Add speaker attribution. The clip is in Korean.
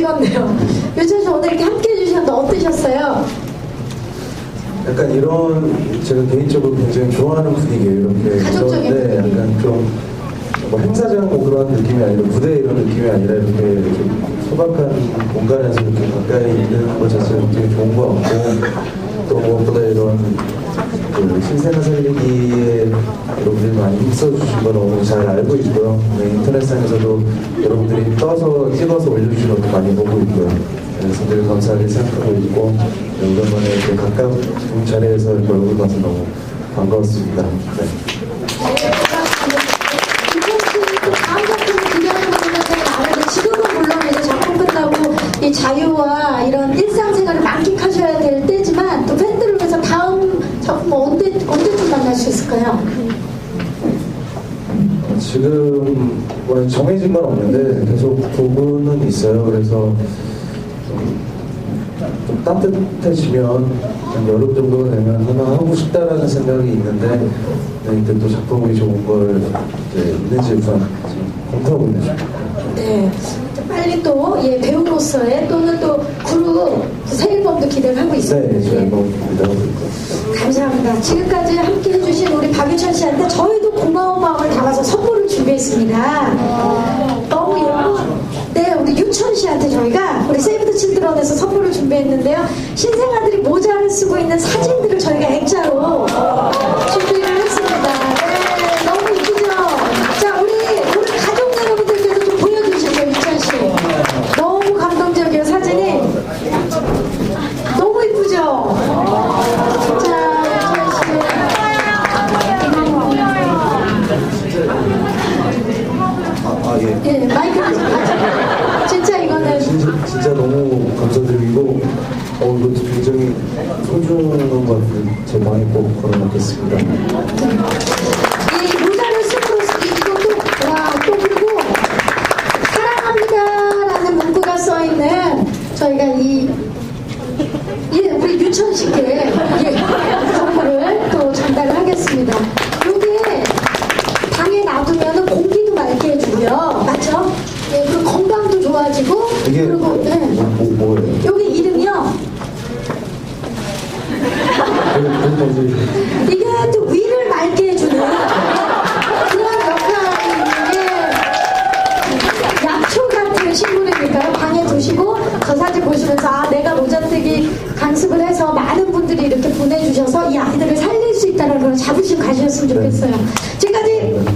Speaker 1: 찍었네요. 씨 오늘 이렇게 함께 해주셨는데 어떠셨어요?
Speaker 2: 약간 이런 제가 개인적으로 굉장히 좋아하는 분위기예요. 이렇게
Speaker 1: 가족적인
Speaker 2: 네,
Speaker 1: 분위기.
Speaker 2: 약간 좀 뭐 행사장 뭐 그런 느낌이 아니라 무대 이런 느낌이 아니라 이렇게 좀 소박한 공간에서 이렇게 가까이 있는 것 자체가 굉장히 좋은 것 같고 또 무엇보다 이런 그 신생아 살리기에 여러분들이 많이 힘써주신 걸 너무 잘 알고 있고요. 네, 인터넷상에서도 여러분들이 떠서 찍어서 올려주신 것도 많이 보고 있고요. 그래서 늘 감사하게 생각하고 있고 네, 오랜만에 이렇게 가까운 자리에서 얼굴 봐서 너무 반가웠습니다. 네.
Speaker 1: 이 자유와 이런 일상생활을 만끽하셔야 될 때지만 또 팬들을 위해서 다음 작품 언제, 언제쯤 만날 수 있을까요?
Speaker 2: 지금 뭐 정해진 건 없는데 계속 부분은 있어요. 그래서 좀, 좀 따뜻해지면 한 여름 정도 되면 하나 하고 싶다라는 생각이 있는데 네, 이때 또 작품이 좋은 걸 이제 있는지 지금 검토하고 있는 중입니다.
Speaker 1: 네. 빨리 또 예, 배우로서의 또는 또 그룹 새 앨범도 기대를 하고 있습니다.
Speaker 2: 네, 저희
Speaker 1: 예.
Speaker 2: 뭐 기대하고 있고요.
Speaker 1: 감사합니다. 지금까지 함께 해주신 우리 박유천 씨한테 저희도 고마운 마음을 담아서 선물을 준비했습니다. 너무 예쁜. 네, 우리 유천 씨한테 저희가 우리 세이브 드 칠드런에서 선물을 준비했는데요. 신생아들이 모자를 쓰고 있는 사진들을 저희가 액자로 준비를 했습니다. 네, 너무 이쁘죠? 자, 우리, 우리 가족 여러분들께서 좀 보여주시죠, 유천 씨. 너무 감동적이에요, 사진이. 너무 이쁘죠? 자, 유천
Speaker 2: 아, 아 예.
Speaker 1: 씨. 예, 마이크를 좀 가져. 진짜 이거는
Speaker 2: 진짜, 너무 감사드리고 어, 이것도 굉장히 소중한 것 같아요. 제 방에 꼭 걸어놓겠습니다.
Speaker 1: 이 모자를 쓰므로써 이것도 와또 그리고 사랑합니다라는 문구가 써 있는 저희가 이 예, 우리 유천 씨께 예, 선물을 또 전달을 하겠습니다. 요게 방에 놔두면 공기도 맑게 해주고요. 맞죠? 예, 그 건강도 좋아지고
Speaker 2: 이게
Speaker 1: 그리고
Speaker 2: 뭐,
Speaker 1: 네.
Speaker 2: 뭐, 뭐예요?
Speaker 1: 여기 이름이요.
Speaker 2: 그러니까 이제
Speaker 1: 이게 또 위를 맑게 해주는 그런 역할인 게 약초 같은 식물이니까요. 방에 두시고 저 사진 보시면서 아 내가 모자뜨기 강습을 해서 많은 분들이 이렇게 보내주셔서 이 아이들을 살릴 수 있다는 걸 자부심 가지셨으면 좋겠어요. 지금까지